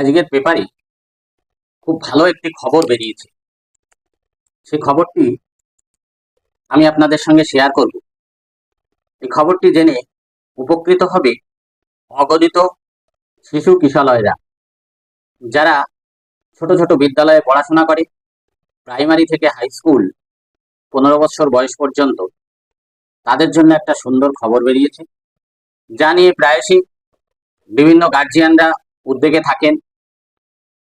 আজকের পেপারে খুব ভালো একটি খবর বেরিয়েছে। সেই খবরটি আমি আপনাদের সঙ্গে শেয়ার করব। এই খবরটি জেনে উপকৃত হবে অগণিত শিশু কিশলয়রা, যারা ছোট ছোট বিদ্যালয়ে পড়াশোনা করে। প্রাইমারি থেকে হাই স্কুল পনেরো বছর বয়স পর্যন্ত তাদের জন্য একটা সুন্দর খবর বেরিয়েছে। যা নিয়ে প্রায়শই বিভিন্ন গার্জিয়ানরা উদ্বেগে থাকেন।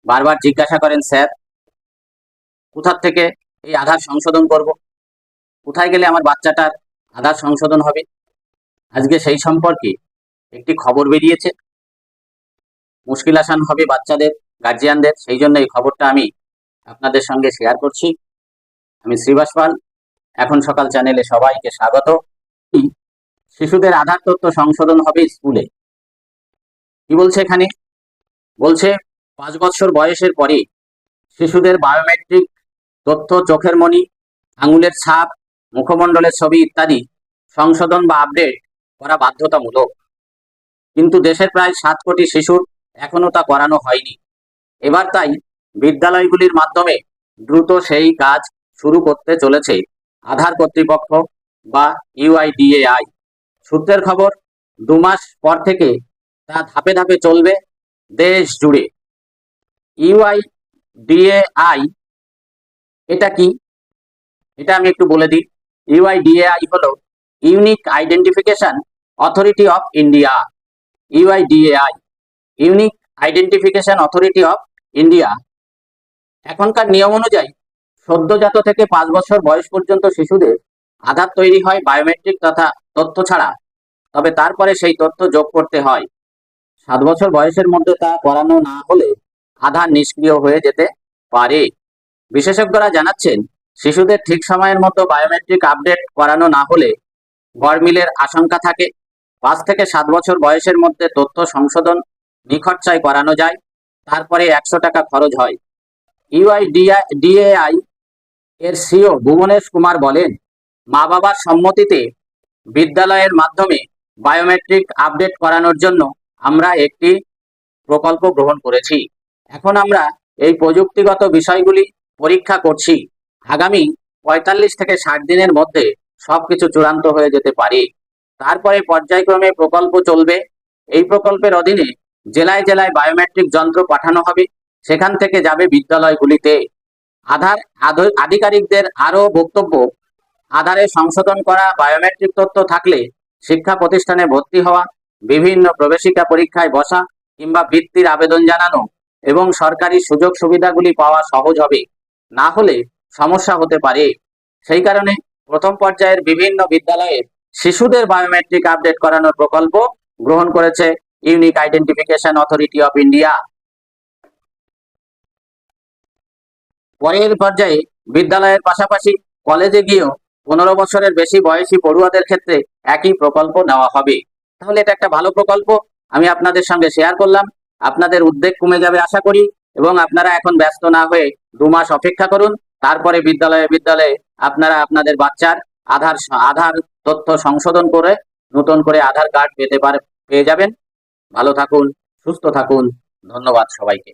বারবার জিজ্ঞাসা করেন, স্যার, কোথার থেকে এই আধার সংশোধন করব? কোথায় গেলে আমার বাচ্চাটার আধার সংশোধন হবে? আজকে সেই সম্পর্কে একটি খবর বেরিয়েছে। মুশকিল আসান হবে বাচ্চাদের গার্জিয়ানদের সেই জন্য এই খবরটা আমি আপনাদের সঙ্গে শেয়ার করছি। আমি শ্রীবাস পাল। এখন সকাল চ্যানেলে সবাইকে স্বাগত। শিশুদের আধার তথ্য সংশোধন হবে স্কুলে। কি বলছে এখানে? বলছে পাঁচ বছর বয়সের পরে শিশুদের বায়োমেট্রিক তথ্য, চোখের মণি, আঙুলের ছাপ, মুখমণ্ডলের ছবি ইত্যাদি সংশোধন বা আপডেট করা বাধ্যতামূলক। কিন্তু দেশের প্রায় সাত কোটি শিশুর এখনও তা করানো হয়নি। এবার তাই বিদ্যালয়গুলির মাধ্যমে দ্রুত সেই কাজ শুরু করতে চলেছে আধার কর্তৃপক্ষ বা ইউআইডিএআই সূত্রের খবর দু মাস পর থেকে তা ধাপে ধাপে চলবে দেশ জুড়ে। ইউআইডিএআই এটা কি? এটা আমি একটু বলে দিই। ইউআইডিএআই হলো unique identification authority of India UIDAI unique identification authority of India এখনকার নিয়ম অনুযায়ী সদ্যজাত থেকে পাঁচ বছর বয়স পর্যন্ত শিশুদের আধার তৈরি হয় বায়োমেট্রিক তথা তথ্য ছাড়া। তবে তারপরে সেই তথ্য যোগ করতে হয়। সাত বছর বয়সের মধ্যে তা করানো না হলে আধার নিষ্ক্রিয় হয়ে যেতে পারে। বিশেষজ্ঞরা জানাচ্ছেন, শিশুদের ঠিক সময়ের মতো বায়োমেট্রিক আপডেট করানো না হলে গড়মিলের আশঙ্কা থাকে। পাঁচ থেকে সাত বছর বয়সের মধ্যে তথ্য সংশোধন নিখরচায় করানো যায়, তারপরে একশো টাকা খরচ হয়। ইউআইডিএআই এর সিও ভুবনেশ কুমার বলেন মা বাবার সম্মতিতে বিদ্যালয়ের মাধ্যমে বায়োমেট্রিক আপডেট করানোর জন্য আমরা একটি প্রকল্প গ্রহণ করেছি। এখন আমরা এই প্রযুক্তিগত বিষয়গুলি পরীক্ষা করছি। আগামী পঁয়তাল্লিশ থেকে ষাট দিনের মধ্যে সবকিছু চূড়ান্ত হয়ে যেতে পারে। তারপরে পর্যায়ক্রমে প্রকল্প চলবে। এই প্রকল্পের অধীনে জেলায় জেলায় বায়োমেট্রিক যন্ত্র পাঠানো হবে। সেখান থেকে যাবে বিদ্যালয়গুলিতে। আধার আধ- আধিকারিকদের আরও বক্তব্য, আধারে সংশোধন করা বায়োমেট্রিক তথ্য থাকলে শিক্ষা প্রতিষ্ঠানে ভর্তি হওয়া, বিভিন্ন প্রবেশিকা পরীক্ষায় বসা কিংবা বৃত্তির আবেদন জানানো এবং সরকারি সুযোগ সুবিধাগুলি পাওয়া সহজ হবে। না হলে সমস্যা হতে পারে। সেই কারণে প্রথম পর্যায়ের বিভিন্ন বিদ্যালয়ে শিশুদের বায়োমেট্রিক আপডেট করানোর প্রকল্প গ্রহণ করেছে unique identification authority of India পরের পর্যায়ে বিদ্যালয়ের পাশাপাশি কলেজে গিয়েও পনেরো বছরের বেশি বয়সী পড়ুয়াদের ক্ষেত্রে একই প্রকল্প নেওয়া হবে। তাহলে এটা একটা ভালো প্রকল্প। আমি আপনাদের সঙ্গে শেয়ার করলাম। আপনাদের উদ্বেগ কমে যাবে আশা করি এবং আপনারা এখন ব্যস্ত না হয়ে দু মাস অপেক্ষা করুন। তারপরে বিদ্যালয়ে বিদ্যালয়ে আপনারা আপনাদের বাচ্চার আধার আধার তথ্য সংশোধন করে নতুন করে আধার কার্ড পেতে পারে পেয়ে যাবেন। ভালো থাকুন, সুস্থ থাকুন। ধন্যবাদ সবাইকে।